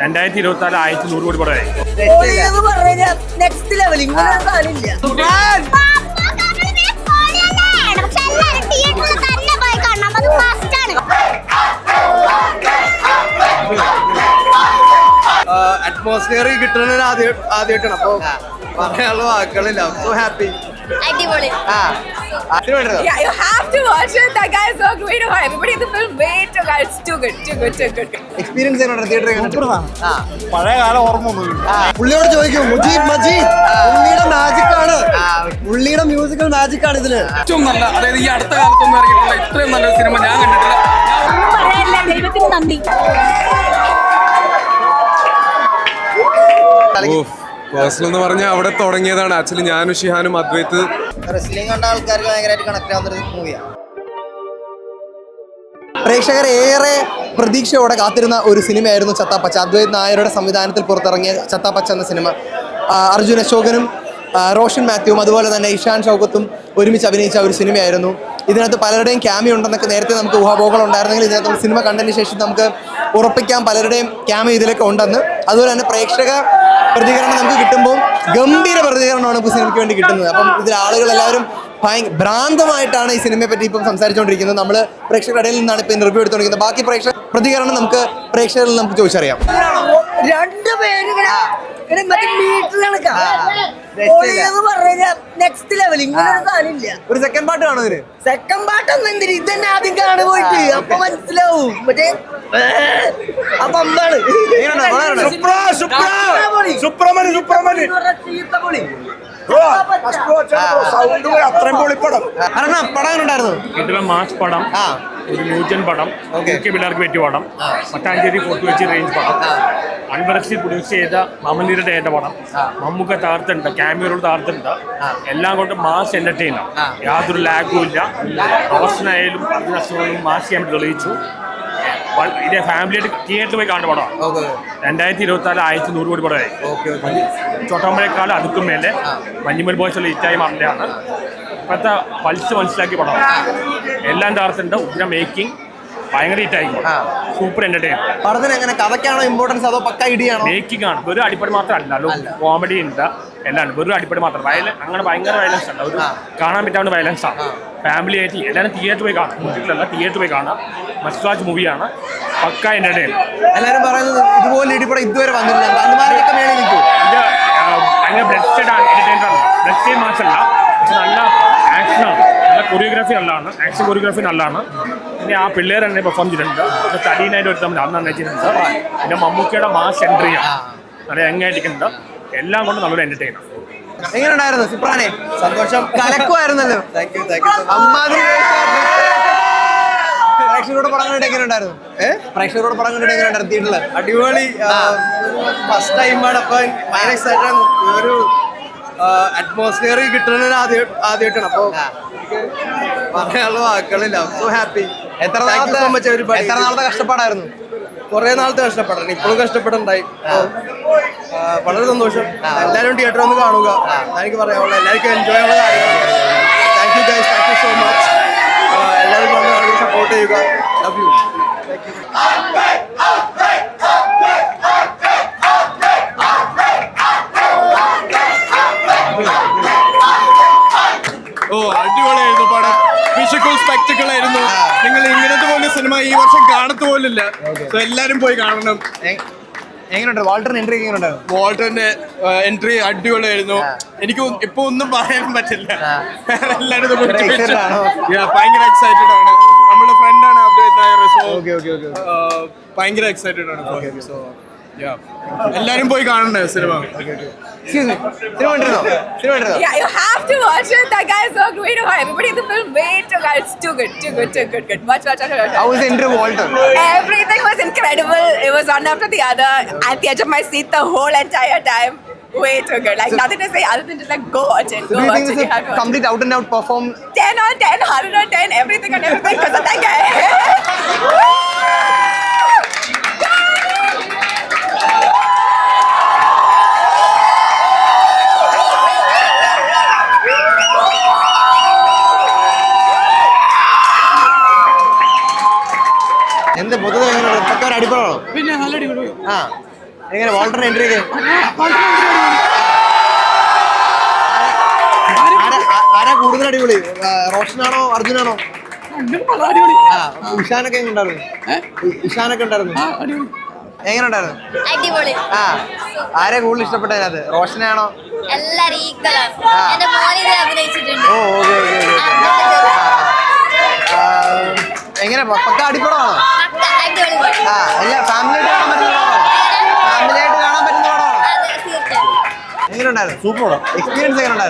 രണ്ടായിരത്തി ഇരുപത്തി നാല് ആയിരത്തി നൂറ് കോടി പടമായി എന്ന് പറഞ്ഞാൽ നെക്സ്റ്റ് ലെവൽ ഇങ്ങനെ കാണില്ല. അറ്റ്മോസ്ഫിയർ കിട്ടുന്നത് ആദ്യം ആദ്യമായിട്ടാണ്. അപ്പൊ പറയാനുള്ള വാക്കുകളില്ല. സോ ഹാപ്പി അടിപൊളി. ആ. അതിന് വേണ്ടത് Yeah, you have to watch it. That guy is so great. Oh, Everybody in the film, wait, oh, God, it's too good, too good, too good. Experience ചെയ്യുന്നുണ്ട് തിയേറ്ററിൽ ആ. പഴയ കാല ഓർമ്മ ഒന്നുമില്ല പുള്ളിയോട് ചോദിക്കും മുജീബ് മജീദ് പുള്ളിയുടെ മാജിക് ആണ്. പുള്ളിയുടെ മ്യൂസിക്കൽ മാജിക് ആണ് ഇതിൽ. ഏറ്റവും നല്ല അതായത് ഈ അടുത്ത കാലത്തൊന്നും ഇറങ്ങിയിട്ടുള്ള ഇത്രയും നല്ലൊരു സിനിമ ഞാൻ കണ്ടിട്ടില്ല. ഒന്നും പറയാനില്ല. ദൈവത്തിന് നന്ദി. പേഴ്സണൽ എന്ന് പറഞ്ഞാൽ അവിടെ തുടങ്ങിയതാണ്. ആക്ച്വലി ഞാനും ഷിഹാനും അദ്വൈത്ത് റെസ്ലിംഗ് കണ്ട ആൾക്കാർക്ക് ഭയങ്കരമായിട്ട് കണക്ട് ആവുന്ന ഒരു മൂവിയാണ് പ്രേക്ഷകർ ഏറെ പ്രതീക്ഷയോടെ കാത്തിരുന്ന ഒരു സിനിമയായിരുന്നു ചത്താപ്പച്ച. അദ്വൈത് നായരുടെ സംവിധാനത്തിൽ പുറത്തിറങ്ങിയ ചത്താപ്പച്ച എന്ന സിനിമ. അർജുൻ അശോകനും റോഷൻ മാത്യുവും അതുപോലെ തന്നെ ഇഷാൻ ഷൗക്കത്തും ഒരുമിച്ച് അഭിനയിച്ച ഒരു സിനിമയായിരുന്നു. ഇതിനകത്ത് പലരുടെയും ക്യാമിയോ ഉണ്ടെന്നൊക്കെ നേരത്തെ നമുക്ക് ഊഹാപോഹങ്ങൾ ഉണ്ടായിരുന്നെങ്കിൽ ഇതിനകത്ത് സിനിമ കണ്ടതിന് ശേഷം നമുക്ക് ഉറപ്പിക്കാൻ പലരുടെയും ക്യാമിയോ ഇതിലൊക്കെ ഉണ്ടെന്ന്. അതുപോലെ തന്നെ പ്രേക്ഷക പ്രതികരണം നമുക്ക് കിട്ടുമ്പോൾ ഗംഭീര പ്രതികരണമാണ് ഇപ്പോൾ സിനിമയ്ക്ക് വേണ്ടി കിട്ടുന്നത്. അപ്പം ഇതിൽ ആളുകൾ എല്ലാവരും ഭ്രാന്തമായിട്ടാണ് ഈ സിനിമയെ പറ്റി ഇപ്പം സംസാരിച്ചുകൊണ്ടിരിക്കുന്നത്. നമ്മൾ പ്രേക്ഷകരുടെ ഇടയിൽ നിന്നാണ് ഇപ്പം റിവ്യൂ എടുത്തുകൊണ്ടിരിക്കുന്നത്. ബാക്കി പ്രേക്ഷക പ്രതികരണം നമുക്ക് പ്രേക്ഷകരിൽ നമുക്ക് ചോദിച്ചറിയാം. രണ്ട് നെക്സ്റ്റ് ലെവൽ ഇങ്ങനെ ഒരു സെക്കൻഡ് പാട്ട് കാണും ഇതിന്. സെക്കൻഡ് പാട്ടൊന്നും എന്തിന്? ഇതന്നെ ആദ്യം കാണു പോയിട്ട്. അപ്പൊ മനസ്സിലാവും. മറ്റേ അപ്പൊ അമ്പാണ്. സുബ്രഹ്മണ്യ സുബ്രഹ്മണ്യ അത്രയും പൊളിപ്പടം. അരണ പടം ഉണ്ടായിരുന്നു ഇതിലെ മാസ് പടം ആ. ഒരു ന്യൂജൻ പടം പിള്ളേർക്ക് പറ്റിയ പടം മട്ടാഞ്ചേരി ഫോർട്ട് വെച്ച് റേഞ്ച് പടം. അൺബറക്സിൽ പ്രൊഡ്യൂസ് ചെയ്ത മാമന്തിരുടെ ഏറ്റവും പടം. മമ്മൂക്ക താർത്തുണ്ട് ക്യാമിയോട് താർത്തുണ്ട് എല്ലാം കൊണ്ട് മാസ് എന്റർടൈനർ യാതൊരു ലാഗും ഇല്ല. റോഷനായാലും അസുഖങ്ങളും മാസ് ചെയ്യാൻ തെളിയിച്ചു. വൾ- ഇതേ ഫാമിലിയായിട്ട് തിയേറ്ററിൽ പോയി കാണുന്ന പടമാണ്. രണ്ടായിരത്തി ഇരുപത്തി നാല് ആയിരത്തി നൂറ് കോടി പടമായി. ചോട്ടമ്പഴക്കാൾ അടുക്കും മേലെ മഞ്ഞുമൽ ബോയ്സുള്ള ഇറ്റായി മാറിന്റെയാണ് ഇപ്പോഴത്തെ പൾസ് മനസ്സിലാക്കിയ പടമാണ്. എല്ലാം താർത്തുണ്ട് ഉഗ്ര മേക്കിംഗ് ഭയങ്കര ഹിറ്റായിരിക്കും സൂപ്പർ എന്റർടൈൻ പടത്തിന് എങ്ങനെ കഥയ്ക്കാണോ ഇമ്പോർട്ടൻസ് അതോ പക്ക ഇടിയാണോ മേക്കിംഗ് ആണ്. വെറും അടിപ്പടി മാത്രമല്ല. കോമഡി ഉണ്ട്. എല്ലാം ഉണ്ട്. വെറും അടിപ്പടി മാത്രം. വയലൻ അങ്ങനെ ഭയങ്കര വയലൻസ് ഉണ്ട് ഒരു കാണാൻ പറ്റാവുന്ന വയലൻസ് ആണ്. ഫാമിലി ആയിട്ട് എല്ലാവരും തിയേറ്ററിൽ പോയി കാണാം. കുട്ടികളല്ല തിയേറ്ററിൽ പോയി കാണാം. മസ്റ്റാച്ച് മൂവിയാണ് പക്ക എന്റർടൈൻ എല്ലാരും പറയുന്നത് ഇതുപോലെ ഇടിപടം ഇതുവരെ നിൽക്കും. ഇത് ഭയങ്കര ബ്ലഡ് ഷെഡ് ആണ്. എന്റർടൈനർ ആണ്. ബ്ലഡ് മാച്ചല്ല പക്ഷെ നല്ല ആക്ഷനാണ് നല്ല കൊറിയോഗ്രാഫി നല്ലതാണ്. ആക്ഷൻ കൊറിയോഗ്രാഫി നല്ലതാണ്. പിന്നെ ആ പിള്ളേർ തന്നെ പെർഫോം ചെയ്തിട്ടുണ്ട്. പിന്നെ തടീനായിട്ട് ഒരു തമ്മിൽ അന്ന് ചെയ്തിട്ടുണ്ട് പിന്നെ മമ്മൂക്കയുടെ മാസ് എൻട്രിയാണ് നല്ല യങ്ങായിട്ടിരിക്കുന്നുണ്ട് എല്ലാം കൊണ്ട് നല്ലൊരു എന്റർടൈനർ എങ്ങനെയുണ്ടായിരുന്നു? സുപ്രാനെ? സന്തോഷം. കലക്കുമായിരുന്നല്ലോ. അമ്മാതിരി പ്രേക്ഷകരോട് പടം കണ്ടിട്ട് എങ്ങനെയുണ്ടായിരുന്നു പ്രേക്ഷകരോട് പടം കണ്ടിട്ട് എങ്ങനെയുണ്ടായിരുന്നു? തിയേറ്ററിൽ അടിപൊളി. ഫസ്റ്റ് ടൈമാണ് അപ്പൊ ഭയങ്കര എക്സൈറ്റഡ് ആണ് ഈ ഒരു അറ്റ്മോസ്ഫിയർ കിട്ടുന്നത് ആദ്യം ആദ്യമായിട്ടാണ്. അപ്പൊ എനിക്ക് പറയാനുള്ള വാക്കുകളില്ല. സോ ഹാപ്പി എത്ര you so much എത്ര നാളത്തെ കഷ്ടപ്പാടായിരുന്നു? കുറെ നാളത്തെ കഷ്ടപ്പെടണം. ഇപ്പോഴും കഷ്ടപ്പെടണ്ടായി വളരെ സന്തോഷം. എല്ലാവരും തിയേറ്ററിൽ ഒന്ന് കാണുക. എനിക്ക് പറയാനുള്ള എല്ലാവർക്കും എൻജോയ് ഉള്ള കാര്യങ്ങളാണ്. Thank you guys thank you so much എല്ലാവരും വന്ന് സപ്പോർട്ട് ചെയ്യുക. ലവ് യു ഓ അടിപൊളിയായിരുന്നു പടം വിഷുക്കൽ സ്പെക്ടക്കിൾ ആയിരുന്നു നിങ്ങൾ ഇങ്ങനത്തെ പോലെ സിനിമ ഈ വർഷം കാണത്തു പോലില്ല. സോ എല്ലാരും പോയി കാണണം. എങ്ങനെയുണ്ട്? വാൾട്ടറിന് എൻട്രി എങ്ങനെയുണ്ടായിരുന്നു വാൾട്ടറിന്റെ എൻട്രി അടിപൊളിയായിരുന്നു. എനിക്ക് ഇപ്പൊ ഒന്നും പറയാൻ പറ്റില്ല. എല്ലാരും ഭയങ്കര എക്സൈറ്റഡ് ആണ്. നമ്മുടെ ഫ്രണ്ടാണ് നായർ. സോ ഭയങ്കര എക്സൈറ്റഡ് ആണ്. സോ എല്ലാരും പോയി കാണണ്ടേ സിനിമ സിനിമ കണ്ടിരുന്നോ സിനിമ കണ്ടിരുന്നോ Yeah, you have to watch it. That guy is so great. Oh, Everybody in the film, wait, oh, God, it's too good, too good, too good, good. Watch, watch, watch, watch. How watch. was the entry of Walter? Everything was incredible. It was one after the other. At the edge of my seat the whole entire time. Way too good. Like nothing to say other than just like go watch it. Do Go you watch think it. this You is have to a watch it. complete out and out perform? 10 on 10, 100 on 10, everything on everything because of that guy. എന്ത് പൊതുവെ ഒരു പിന്നെ നല്ല അടിപൊളി. ആ. എങ്ങനെ Walter entry ഒക്കെ? ആരാ- കൂടുതൽ അടിപൊളി? റോഷനാണോ അർജുനാണോ? ആ ഇഷാനൊക്കെ ഉണ്ടായിരുന്നു? ഇഷാനൊക്കെ ഉണ്ടായിരുന്നു? എങ്ങനെ ഉണ്ടായിരുന്നു? അടിപൊളി. ആ ആരെ കൂടുതൽ ഇഷ്ടപ്പെട്ട അതിനകത്ത്? റോഷനാണോ? ഓ ഓക്കെ ഓക്കെ എങ്ങനെ പക്ക അടിപ്പടമാണോ പക്ക അടിപൊളി പടം. ആ അല്ല ഫാമിലി ആയിട്ട് കാണാൻ പറ്റുന്ന ഫാമിലി ആയിട്ട് കാണാൻ പറ്റുന്ന എങ്ങനെ സൂപ്പർ എക്സ്പീരിയൻസ് എങ്ങനെ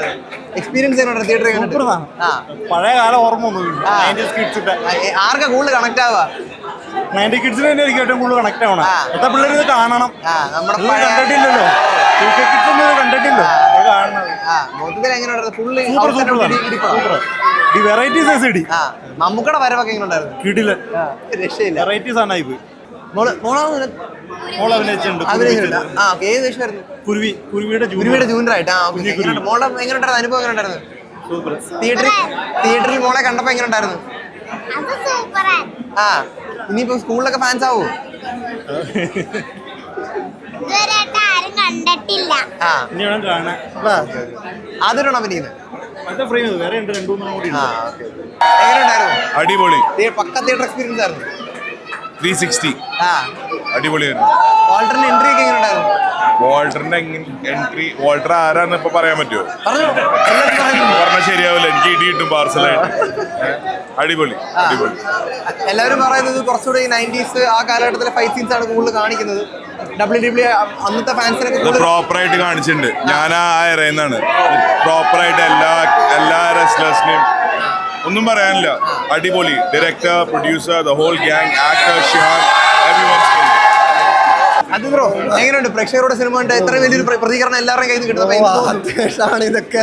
എക്സ്പീരിയൻസ് എങ്ങനെ സൂപ്പർ സാധനം. ആ. പഴയ കാല ഓർമ്മ ഒന്നും ആർക്കാ കൂടുതൽ കണക്ട് ആവുക? നയന്റി കിഡ്സിന് തന്നെ എനിക്ക് ഏറ്റവും കൂടുതൽ കണക്ട് ആവണം പിള്ളേർ ഇത് കാണണം. നമ്മുടെ കണ്ടിട്ടില്ലല്ലോ. കിഡ്സ് കണ്ടിട്ടില്ലോ. മൊത്തത്തിൽ ഫുള്ള് ഈ വെറൈറ്റീസ് ഇടി ആ മമ്മൂക്കയുടെ വരവൊക്കെ എങ്ങനെ ഉണ്ടായിരുന്നു? കിടിൽ ആ, രക്ഷയില്ല. വെറൈറ്റീസ് ആണ് ഇത്. മോൾ മോളാണ് മോൾ അഭിനയിച്ചിട്ടുണ്ട് അഭിനയിച്ചിട്ടുണ്ട് ആ ഓക്കെ ഏത് വേഷമായിരുന്നു? കുരുവി കുരുവിയുടെ ജൂനിയർ ആ. മോളെ അനുഭവം തിയേറ്ററിൽ തിയേറ്ററിൽ മോളെ കണ്ടപ്പോ എങ്ങനെ ഉണ്ടായിരുന്നു? അത് സൂപ്പറാണ് ആ ഇനിയിപ്പോ സ്കൂളിലൊക്കെ ഫാൻസ് ആവോ? കണ്ടിട്ടില്ല. ആ. ഇനി വേണം കാണാൻ. ആദ്യമായിട്ടാണ് അഭിനയിക്കുന്നത് മറ്റേ ഫ്രെയിം വേറെ ഉണ്ട് രണ്ടു കൂടി ആ ഉണ്ട് ഓക്കെ. എങ്ങനെ ഉണ്ടായിരുന്നു അടിപൊളി. തിയേ- പക്ക തിയേറ്റർ എക്സ്പീരിയൻസ് ആയിരുന്നു ത്രീ സിക്സ്റ്റി ആ. അടിപൊളിയായിരുന്നു. വാൾട്ടറിന്റെ എൻട്രി ഒക്കെ എങ്ങനെ ഉണ്ടായിരുന്നു വാൾട്ടറിന്റെ എൻട്രി വാൾട്ടർ ആരാന്ന് ഇപ്പൊ പറയാൻ പറ്റുമോ പറഞ്ഞു. എല്ലാവരും പറഞ്ഞാൽ ശരിയാവില്ല. എനിക്ക് ഇടി കിട്ടും പാർസലായിട്ട്. അടിപൊളി ആ. അടിപൊളി. എല്ലാവരും പറയുന്നത് കുറച്ചുകൂടി നയന്റീസ് ആ കാലഘട്ടത്തിലെ ഫൈറ്റ് സീൻസ് ആണ് കൂടുതൽ കാണിക്കുന്നത്. ഡബ്ല്യു ഡബ്ല്യു അന്നത്തെ ഫാൻസിനൊക്കെ പ്രോപ്പറായിട്ട് കാണിച്ചിട്ടുണ്ട്. ഞാൻ ആ ഇറയുന്നതാണ് പ്രോപ്പറായിട്ട് എല്ലാ എല്ലാ റെസ്ലേഴ്സിനെയും ഒന്നും പറയാനില്ല. അടിപൊളി. Director producer the whole gang actor Shihan അത് ബ്രോ എങ്ങനെയുണ്ട്? പ്രേക്ഷകരുടെ സിനിമ ഉണ്ട് ഇത്ര വലിയൊരു പ്ര- പ്രതികരണം എല്ലാവരുടെയും കയ്യിൽ നിന്ന് കിട്ടുന്നത്. അത്യാവശ്യമാണ് ഇതൊക്കെ.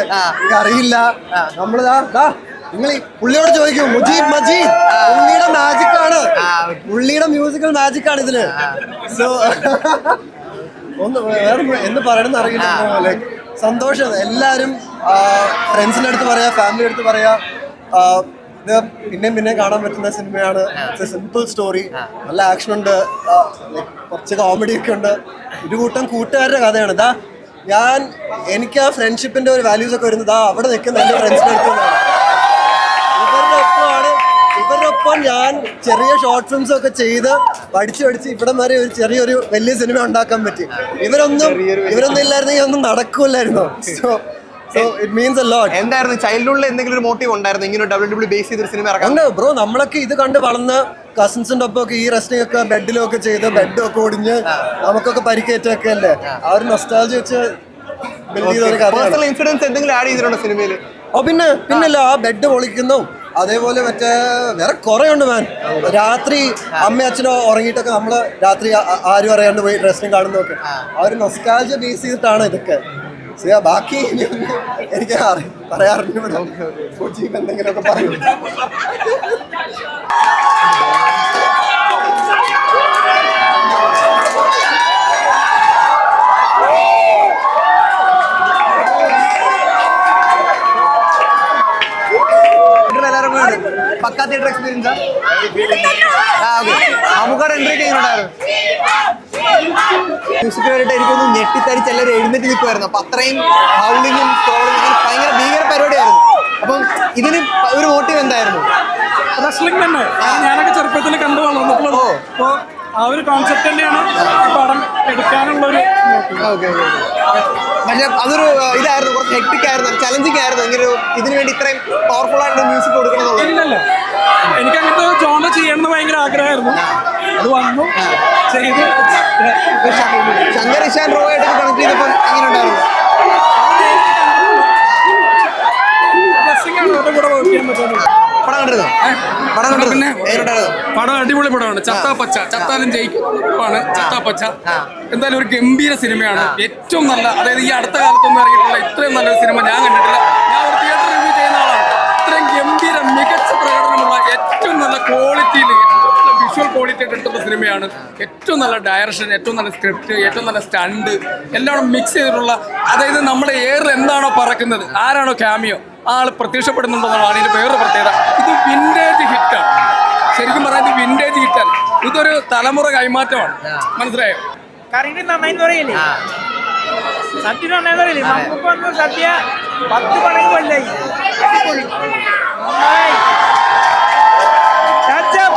അറിയില്ല നമ്മളിതാ ദാ, നിങ്ങൾ ഈ പുള്ളിയോട് ചോദിക്കും മുജീബ് മജീദ് പുള്ളിയുടെ മാജിക് ആണ്. പുള്ളിയുടെ മ്യൂസിക്കൽ മാജിക് ആണ് ഇതിൽ. സോ ഒന്ന് വേറെ എന്ന് പറയണമെന്ന് അറിയില്ല. ലൈക്ക് സന്തോഷം. എല്ലാവരും ഫ്രണ്ട്സിന്റെ അടുത്ത് പറയാ ഫാമിലി അടുത്ത് പറയാ. ഇത് പിന്നെയും പിന്നെയും കാണാൻ പറ്റുന്ന സിനിമയാണ്. സിമ്പിൾ സ്റ്റോറി നല്ല ആക്ഷൻ ഉണ്ട്. കുറച്ച് കോമഡി ഒക്കെ ഉണ്ട്. ഒരു കൂട്ടം കൂട്ടുകാരുടെ കഥയാണ്. ഇതാ ഞാൻ എനിക്ക് ആ ഫ്രണ്ട്ഷിപ്പിന്റെ ഒരു വാല്യൂസ് ഒക്കെ വരുന്നത് ആ അവിടെ നിൽക്കുന്ന എന്റെ ഫ്രണ്ട്സിന്റെ അടുത്ത് നിന്നാണ്. ഒപ്പം ഞാൻ ചെറിയ ഷോർട്ട് ഫിലിംസ് ഒക്കെ ചെയ്ത് പഠിച്ചു പഠിച്ച് ഇവിടെ വരെ ഒരു ചെറിയൊരു വലിയ സിനിമ ഉണ്ടാക്കാൻ പറ്റി. ഇവരൊന്നും ഇവരൊന്നും ഇല്ലായിരുന്നെങ്കിൽ ഒന്നും നടക്കൂലായിരുന്നു so so it means a lot എന്തായിരുന്നു? ചൈൽഡ്ഹുഡിൽ എന്തെങ്കിലും ഒരു മോട്ടീവ് ഉണ്ടായിരുന്നു? ഇങ്ങനെ ഡബ്ല്യു ഡബ്ല്യു ബേസ് ചെയ്തൊരു സിനിമ ഇറക്കാൻ? ബ്രോ നമ്മളൊക്കെ ഇത് കണ്ട് വളർന്ന കസിൻസിന്റെ ഒപ്പം ഒക്കെ ഈ റെസ്റ്റിംഗ് ഒക്കെ ബെഡിലും ഒക്കെ ചെയ്ത് ബെഡും ഒക്കെ ഒടിഞ്ഞ് നമുക്കൊക്കെ പരിക്കേറ്റൊക്കെ അല്ലേ? ആ. ഒരു നൊസ്റ്റാൾജി വെച്ച് ബിൽഡ് ചെയ്ത ഒരു കാര്യം ഇൻസിഡൻസ് എന്തെങ്കിലും ആഡ് ചെയ്തിട്ടുണ്ടോ സിനിമയിൽ ഓ പിന്നെ പിന്നല്ല ആ ബെഡ് പൊളിക്കുന്നു. അതേപോലെ മറ്റേ വേറെ കുറെ ഉണ്ട് മാൻ രാത്രി അമ്മ അച്ഛനോ ഉറങ്ങിയിട്ടൊക്കെ നമ്മൾ രാത്രി ആരും അറിയാണ്ട് പോയി ഡ്രസ്സിനും കാണുന്നൊക്കെ ആ. ഒരു നൊസ്റ്റാൾജി ബേസ് ചെയ്തിട്ടാണ് ഇതൊക്കെ. ബാക്കി എനിക്ക് കൊച്ചിക്ക് എന്തെങ്കിലുമൊക്കെ പറയും എല്ലാവരും കൂടെ ഉണ്ട്. പക്കാ തിയേറ്റർ എക്സ്പീരിയൻസ് ആ ഓക്കെ നമുക്കവിടെ എൻട്രി ഒക്കെ എങ്ങനെ ഉണ്ടായിരുന്നു മ്യൂസിക് വേണ്ടിയിട്ട് എനിക്കൊന്ന് ഞെട്ടിത്തരിച്ച് എല്ലാവരും എഴുന്നേറ്റ് നിൽക്കുമായിരുന്നു അപ്പൊ അത്രയും ഹൗളിങ്ങും സ്ട്രോളിങ്ങും അങ്ങനെ ഭയങ്കര ഭീകര പരിപാടിയായിരുന്നു. അപ്പം ഇതിന് ഒരു മോട്ടീവ് എന്തായിരുന്നു? റെസ്ലിംഗ് തന്നെ. ഞാനൊക്കെ ചെറുപ്പത്തിൽ കണ്ടു വളർന്നിട്ടുള്ളത് അപ്പോൾ ആ ഒരു കോൺസെപ്റ്റ് തന്നെയാണ് പടം എടുക്കാനുള്ള ഒരു പക്ഷെ അതൊരു ഇതായിരുന്നു കുറച്ച് ഹെക്ടിക് ആയിരുന്നു ചലഞ്ചിങ് ആയിരുന്നു. ഒരു ഇതിനു വേണ്ടി ഇത്രയും പവർഫുൾ ആയിട്ടുള്ള മ്യൂസിക് കൊടുക്കണം ഇല്ലല്ലോ. എനിക്ക് അങ്ങനത്തെ ജോണ ചെയ്യണമെന്ന് ഭയങ്കര ആഗ്രഹമായിരുന്നു. അത് വന്നു. ചെയ്ത് ശങ്കർ ഇഷാൻ റോ ആയിട്ട് കണക്ട് ചെയ്തപ്പോൾ എങ്ങനെ ഉണ്ടായിരുന്നു. പടം കണ്ടിരുന്നോ? പടം കണ്ടിരുന്നു? പിന്നെ പടം അടിപൊളി പടമാണ്. ചത്താപ്പച്ച ചത്താലും ജയിക്കും പടമാണ്. ചത്താപ്പച്ച. എന്തായാലും ഒരു ഗംഭീര സിനിമയാണ്. ഏറ്റവും നല്ല അതായത് ഈ അടുത്ത കാലത്തൊന്നും ഇറങ്ങിയിട്ടുള്ള ഇത്രയും നല്ലൊരു സിനിമ ഞാൻ കണ്ടിട്ടില്ല. ഞാൻ ഒരു തിയേറ്റർ റിവ്യൂ ചെയ്യുന്ന ആളാണ്. ഇത്രയും ഗംഭീര മികച്ച പ്രകടനമുള്ള ഏറ്റവും നല്ല ക്വാളിറ്റിയിൽ വിഷ്വൽ ക്വാളിറ്റി ഒക്കെ എടുത്തുള്ള സിനിമയാണ് ഏറ്റവും നല്ല ഡയറക്ഷൻ ഏറ്റവും നല്ല സ്ക്രിപ്റ്റ് ഏറ്റവും നല്ല സ്റ്റണ്ട് എല്ലാം മിക്സ് ചെയ്തിട്ടുള്ള അതായത് നമ്മുടെ എയർ എന്താണോ പറക്കുന്നത് ആരാണോ ക്യാമിയോ ആ ആൾ പ്രത്യക്ഷപ്പെടുന്നുണ്ടെന്നുള്ളതാണ് ഇതിന്റെ വേറൊരു പ്രത്യേകത. ഇത് വിന്റേജ് ഹിറ്റാണ് ശരിക്കും പറഞ്ഞാൽ ഇത് വിന്റേജ് ഹിറ്റാണ് ഇതൊരു തലമുറ കൈമാറ്റമാണ്. മനസ്സിലായോ? സത്യ നന്നായി പറയില്ലേ? സദ്യ നന്നായി പറയില്ലേ? നമുക്ക് വന്ന സദ്യ പത്ത് മടങ്ങ് കൊല്ലായി.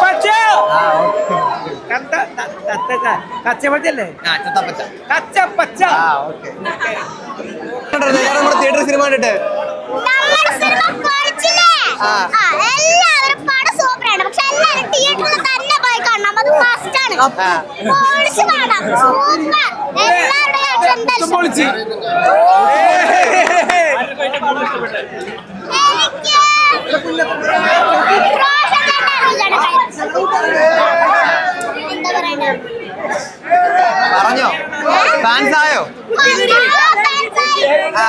പച്ച. കത്ത ത- കത്ത ക- കച്ചപ്പച്ചല്ലേ കച്ചപ്പച്ച ആ ഓക്കെ. നമ്മുടെ തിയേറ്റർ സിനിമ കണ്ടിട്ട്? നമ്മുടെ സിനിമ പൊളിച്ചില്ലേ? ആ. ആ, എല്ലാവരും പടം സൂപ്പറാണ്. പക്ഷെ എല്ലാവരും തിയേറ്ററിൽ തന്നെ പോയി കാണണം. അത് മസ്റ്റ് ആണ്. ആ. പൊളിച്ച് എല്ലാവരുടെയും അറ്റൻഡൻസ് പൊളിച്ച് എനിക്ക് റോഷൻ ചേട്ടൻ എന്താ പറയണ്ടേ പറഞ്ഞോ? ഫാൻസ് ആയോ? ആ.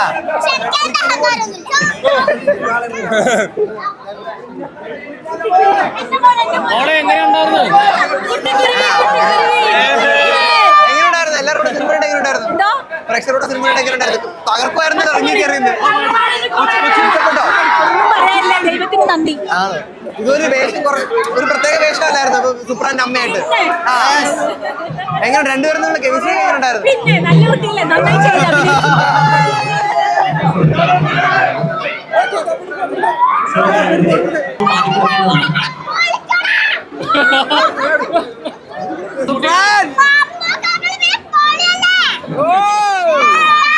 എങ്ങനെയുണ്ടായിരുന്നു? എല്ലാവരുടെ സിനിമ എങ്ങനെയുണ്ടായിരുന്നു? പ്രേക്ഷകരുടെ സിനിമ എങ്ങനെയുണ്ടായിരുന്നു? തകർക്കുമായിരുന്നു ഇറങ്ങി കയറിയത് ഇഷ്ടപ്പെട്ടോ ദൈവത്തിന് നന്ദി. ഇതൊരു വേഷം കുറ- ഒരു പ്രത്യേക വേഷമല്ലായിരുന്നു അപ്പൊ സുപ്രാന്റെ അമ്മയായിട്ട്. എങ്ങനെ രണ്ടുപേരും തമ്മിലുള്ള കെമിസ്ട്രി എങ്ങനെ നല്ല കുട്ടിയല്ലേ? നന്നായി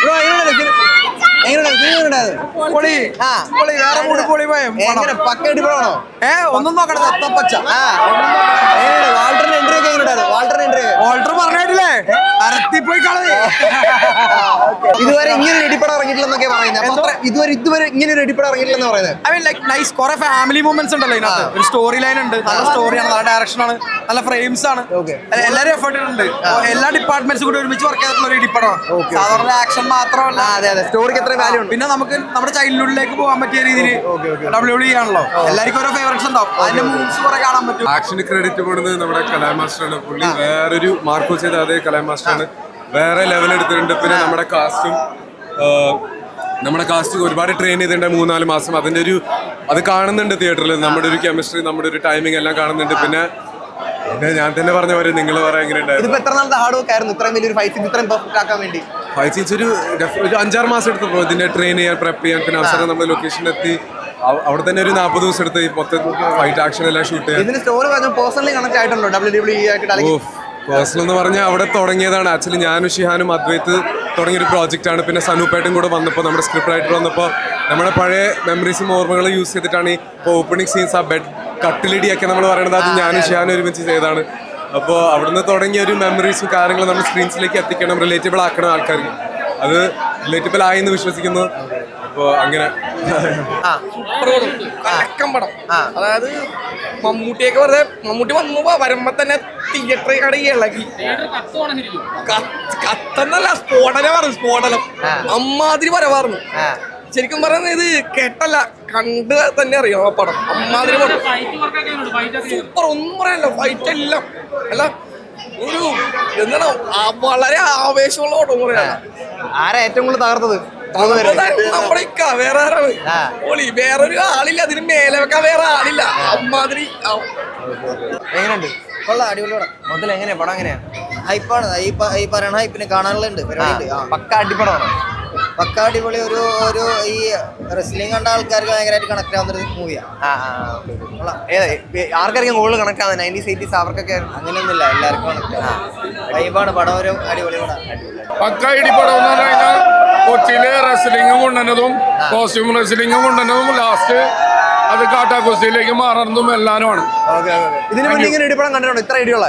ബ്രോ എങ്ങനെയുണ്ടായിരുന്നു എങ്ങനെയുണ്ടായിരുന്നു എങ്ങനെയുണ്ടായിരുന്നു പൊളി. പൊളി. വേറെ മൂട് പൊളി പോയ എങ്ങനെ പക്ക അടിപൊളിയാണോ ഏ ഒന്നും നോക്കണ്ട. തത്തപ്പച്ച വാൾട്ടറിന്റെ എൻട്രി ഒക്കെ എങ്ങനെയുണ്ടായിരുന്നു? വാൾട്ടറിന്റെ എൻട്രി വാൾട്ടർ കളഞ്ഞു ഇതുവരെ ഇങ്ങനെ ഒരു ഇടിപ്പടം ഇറങ്ങിയിട്ടില്ലെന്നൊക്കെ പറയുന്നത്. ഇതുവരെ ഇതുവരെ ഇങ്ങനെ ഒരു ഇടിപ്പടം ഇറങ്ങിയിട്ടില്ലെന്ന് പറയുന്നത്. ഐ മീൻ ലൈക്ക് നൈസ് കുറെ ഫാമിലി മൂവ്മെന്റ്സ് ഉണ്ടല്ലോ ഇതിനകത്ത്. ഒരു സ്റ്റോറി ലൈൻ ഉണ്ട്. നല്ല സ്റ്റോറിയാണ് നല്ല ഡയറക്ഷൻ ആണ് നല്ല ഫ്രെയിംസ് ആണ്. എല്ലാവരും എഫേർട്ട് ഉണ്ട് എല്ലാ ഡിപ്പാർട്ട്മെന്റ്സും കൂടി ഒരുമിച്ച് വർക്ക് ചെയ്തിട്ടുള്ള ഒരു ഇടിപ്പടമാണ് സാധാരണ ആക്ഷൻ മാത്രമല്ല. അതെ അതെ. സ്റ്റോറിക്ക് എത്ര വാല്യൂ ഉണ്ട്. പിന്നെ നമുക്ക് നമ്മുടെ ചൈൽഡ്ഹുഡിലേക്ക് പോകാൻ പറ്റിയ രീതിയിൽ ഡബ്ല്യൂ ഡി ആണല്ലോ. എല്ലാവർക്കും ഓരോ ഫേവറേറ്റ്സ് ഉണ്ടാവും. അതിന്റെ മൂവ്സ് കുറെ കാണാൻ പറ്റും. ആക്ഷന് ക്രെഡിറ്റ് കൊടുക്കുന്നത് നമ്മുടെ കലാമാസ്റ്ററാണ് പുള്ളി വേറൊരു മാർക്കോ ചെയ്ത അതേ കലാമാസ്റ്ററാണ് വേറെ ലെവൽ എടുത്തിട്ടുണ്ട്. പിന്നെ നമ്മുടെ കാസ്റ്റും നമ്മുടെ കാസ്റ്റ് ഒരുപാട് ട്രെയിൻ ചെയ്തിട്ടുണ്ട് മൂന്നാൽ മാസം. അതിന്റെ ഒരു അത് കാണുന്നുണ്ട് തിയേറ്ററിൽ നമ്മുടെ ഒരു കെമിസ്ട്രി നമ്മുടെ ഒരു ടൈമിംഗ് എല്ലാം കാണുന്നുണ്ട്. പിന്നെ പിന്നെ ഞാൻ തന്നെ പറഞ്ഞ പോലെ നിങ്ങൾ പറയാൻ ഫൈറ്റ് സീൻസ് ഒരു ഒരു അഞ്ചാറ് മാസം എടുത്തു പോകും ഇതിന്റെ ട്രെയിൻ ചെയ്യാൻ പ്രെപ്പ് ചെയ്യാൻ. പിന്നെ അവസരം നമ്മൾ ലൊക്കേഷനിൽ എത്തി. അവിടെ തന്നെ ഒരു നാൽപ്പത് ദിവസം എടുത്ത് ഈ മൊത്തം ഫൈറ്റ് ആക്ഷൻ എല്ലാം ഷൂട്ട് ചെയ്യാൻ. സ്റ്റോറി പേഴ്സണലി കണക്ട് ആയിട്ടുണ്ടോ? ഡബ്ല്യു ഡബ്ല്യു ആയിട്ട് അല്ലെങ്കിൽ പേഴ്സണൽ എന്ന് പറഞ്ഞാൽ അവിടെ തുടങ്ങിയതാണ്. ആക്ച്വലി ഞാനും ഷിഹാനും അദ്വൈത്ത് തുടങ്ങിയൊരു പ്രോജക്റ്റാണ് പിന്നെ സനൂപ്പേട്ടും കൂടെ വന്നപ്പോൾ നമ്മുടെ സ്ക്രിപ്റ്റ് റൈറ്റർ വന്നപ്പോൾ നമ്മുടെ പഴയ മെമ്മറീസും ഓർമ്മകളും യൂസ് ചെയ്തിട്ടാണ് ഈ ഓപ്പണിംഗ് സീൻസ് ആ ബെഡ് കട്ടിലിടിയൊക്കെ നമ്മൾ പറയുന്നത് അത് ഞാനും ഷിഹാനും ഒരുമിച്ച് ചെയ്തതാണ്. അപ്പോൾ അവിടുന്ന് തുടങ്ങിയ ഒരു മെമ്മറീസും കാര്യങ്ങളും നമ്മൾ സ്ക്രീൻസിലേക്ക് എത്തിക്കണം റിലേറ്റബിൾ ആക്കണം ആൾക്കാർക്ക്. അത് റിലേറ്റബിൾ ആയി എന്ന് വിശ്വസിക്കുന്നു. അപ്പോൾ അങ്ങനെ ആ. കലക്കം പടം. അതായത് മമ്മൂട്ടിയൊക്കെ വെറുതെ മമ്മൂട്ടി വന്നു വരുമ്പോ തന്നെ തിയേറ്ററിൽ കട ഇളകി. കത്തന്നല്ല സ്ഫോടനം സ്ഫോടനമാണ് സ്ഫോടനം. അമ്മാതിരി വരവായിരുന്നു ശരിക്കും പറയുന്നത് ഇത് കേട്ടല്ല കണ്ട് തന്നെ അറിയാം ആ പടം. അമ്മാതിരി പടം സൂപ്പർ ഒന്നും പറയാനില്ല ഫൈറ്റ് എല്ലാം. അല്ല ഒരു എന്താണ് വളരെ ആവേശമുള്ള പടം പറയാ ആരാ ഏറ്റവും കൂടുതൽ തകർത്തത്? നമ്മുടെ വേറെ ആരാണ്. ഓളി വേറൊരു ആളില്ല അതിന് മേലെ വെക്കാൻ വേറെ ആളില്ല. അമ്മാതിരി. എങ്ങനെയുണ്ട്? കൊള്ളാം അടിപൊളിയോടെ. മുതൽ എങ്ങനെയാ? പടം എങ്ങനെയാ? ഹൈപ്പാണ്. ഈ ഈ പറയണ ഹൈപ്പിന് കാണാനുള്ളുണ്ട് പരിപാടി പക്ക അടിപ്പടമാണോ പക്ക അടിപൊളി ഒരു ഒരു ഈ റെസ്ലിംഗ് കണ്ട ആൾക്കാർക്ക് ഭയങ്കരമായിട്ട് കണക്ട് ആവുന്ന ഒരു മൂവിയാ ആ ആ ആ, okay, okay. കൊള്ളാം. ഏതാ, ഏ- ആർക്കായിരിക്കും കൂടുതൽ കണക്ട് ആവുന്നത്? നയന്റീസ് എയ്റ്റീസ് അവർക്കൊക്കെ അങ്ങനെയൊന്നുമില്ല എല്ലാവർക്കും കണക്ട് ആവും വൈബാണ് പടം ഒരു അടിപൊളി പടം. പക്ക ഇടിപ്പടം എന്ന് പറഞ്ഞു കഴിഞ്ഞാൽ കൊച്ചിയിലെ റെസ്ലിംഗും കൊണ്ടുവന്നതും കോസ്റ്റ്യൂം റെസ്ലിംഗും കൊണ്ടുവന്നതും ലാസ്റ്റ് അത് കാട്ടാ കാട്ടാക്കുസ്തിയിലേക്ക് മാറുന്നതും എല്ലാനുമാണ്. ഓക്കെ ഓക്കെ ഇതിന് മുന്നേ ഇങ്ങനെ ഇടിപ്പടം കണ്ടിട്ടുണ്ടോ? ഇത്ര ഇടിയുള്ള?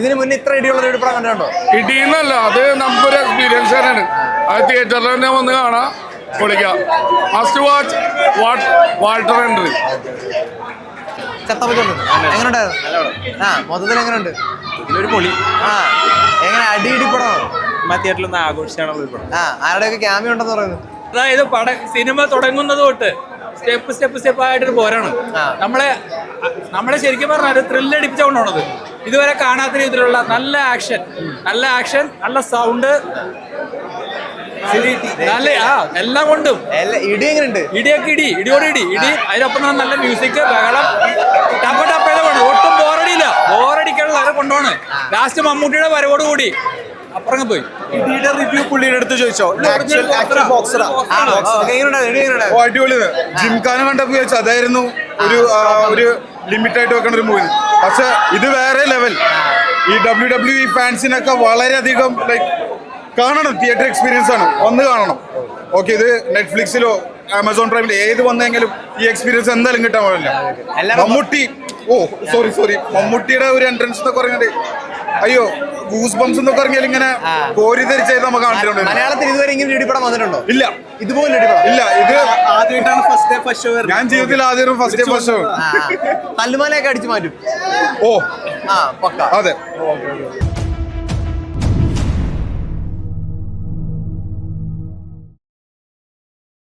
ഇതിനു മുന്നേ ഇത്ര ഇടിയുള്ള ഒരു ഇടിപ്പടം കണ്ടിട്ടുണ്ടോ? ഇടിയെന്നല്ല അത് നമുക്കൊരു എക്സ്പീരിയൻസ് തന്നെയാണ്. അത് തിയേറ്ററിൽ തന്നെ വന്ന് കാണാം പൊളിക്കാം. Must watch what Walter entry ചത്തപ്പറ്റുണ്ട് എങ്ങനെയുണ്ടായിരുന്നു ആ മൊത്തത്തിൽ എങ്ങനെയുണ്ട് ഇതിലൊരു പൊളി. ആ എങ്ങനെ അടി ഇടിപ്പടമാണോ തിയേറ്ററിൽ നിന്ന് ആഘോഷിച്ചാണ് പടം. ആ ആരുടെയൊക്കെ ക്യാമിയ ഉണ്ടെന്ന് പറയുന്നത് അതായത് പട സിനിമ തുടങ്ങുന്നത് തൊട്ട് സ്റ്റെപ്പ് സ്റ്റെപ്പ് സ്റ്റെപ്പ് ആയിട്ടൊരു പോരാണ്. നമ്മളെ നമ്മളെ ശരിക്കും പറഞ്ഞാൽ ഒരു ത്രില്ലടിപ്പിച്ച കൊണ്ടാണത് ഇതുവരെ കാണാത്ത രീതിയിലുള്ള നല്ല ആക്ഷൻ നല്ല ആക്ഷൻ നല്ല സൗണ്ട് നല്ല ആ എല്ലാം കൊണ്ടും. ഇടി എങ്ങനെയുണ്ട്? ഇടിയൊക്കെ ഇടി ഇടിയോട് ഇടി ഇടി. അതിനൊപ്പം തന്നെ നല്ല മ്യൂസിക് ബഹളം. ടപ്പ ടപ്പ കൊണ്ട് ഒട്ടും ബോറടിയില്ല ബോറടിക്കാനുള്ള നേരെ കൊണ്ടുപോണ്. ലാസ്റ്റ് മമ്മൂട്ടിയുടെ വരവോട് കൂടി അപ്പുറം പോയി. റിവ്യൂ പുള്ളിയുടെ അടുത്ത് ചോദിച്ചോ? അടിപൊളി ജിംഖാന കണ്ടപ്പോ ചോദിച്ചു അതായിരുന്നു ഒരു ഒരു ലിമിറ്റ് ആയിട്ട് വെക്കുന്ന ഒരു മൂവി പക്ഷെ ഇത് വേറെ ലെവൽ ഈ ഡബ്ല്യു ഡബ്ല്യു ഇ ഫാൻസിനൊക്കെ വളരെയധികം ലൈക്ക് കാണണം. തിയേറ്റർ എക്സ്പീരിയൻസ് ആണ്. ഒന്ന് കാണണം. ഓക്കെ ഇത് നെറ്റ്ഫ്ലിക്സിലോ ആമസോൺ പ്രൈമിലോ ഏത് വന്നെങ്കിലും ഈ എക്സ്പീരിയൻസ് എന്തായാലും കിട്ടാൻ പാടില്ല. മമ്മൂട്ടി ഓ സോറി സോറി മമ്മൂട്ടിയുടെ ഒരു എൻട്രൻസ് എന്നൊക്കെ പറഞ്ഞിട്ട് അയ്യോ ഗൂസ് ബംസ് എന്നൊക്കെ ഇറങ്ങിയാൽ ഇങ്ങനെ കോരി ധരിച്ചായി നമുക്ക് കണ്ടിട്ടുണ്ട്. മലയാളത്തിൽ ഇതുവരെ ഇങ്ങനെ ഒരു ഇടിപടം വന്നിട്ടുണ്ടോ? ഇല്ല. ഇതുപോലെ ഇല്ല ഇത് ആദ്യമായിട്ടാണ് ഫസ്റ്റ് ഡേ ഫസ്റ്റ് ഷോ ഞാൻ ജീവിതത്തിൽ ആദ്യം ഫസ്റ്റ് ഡേ ഫസ്റ്റ് ഷോ തല്ലുമാലയൊക്കെ അടിച്ചു മാറ്റും. ഓ. ആ പക്ക. അതെ.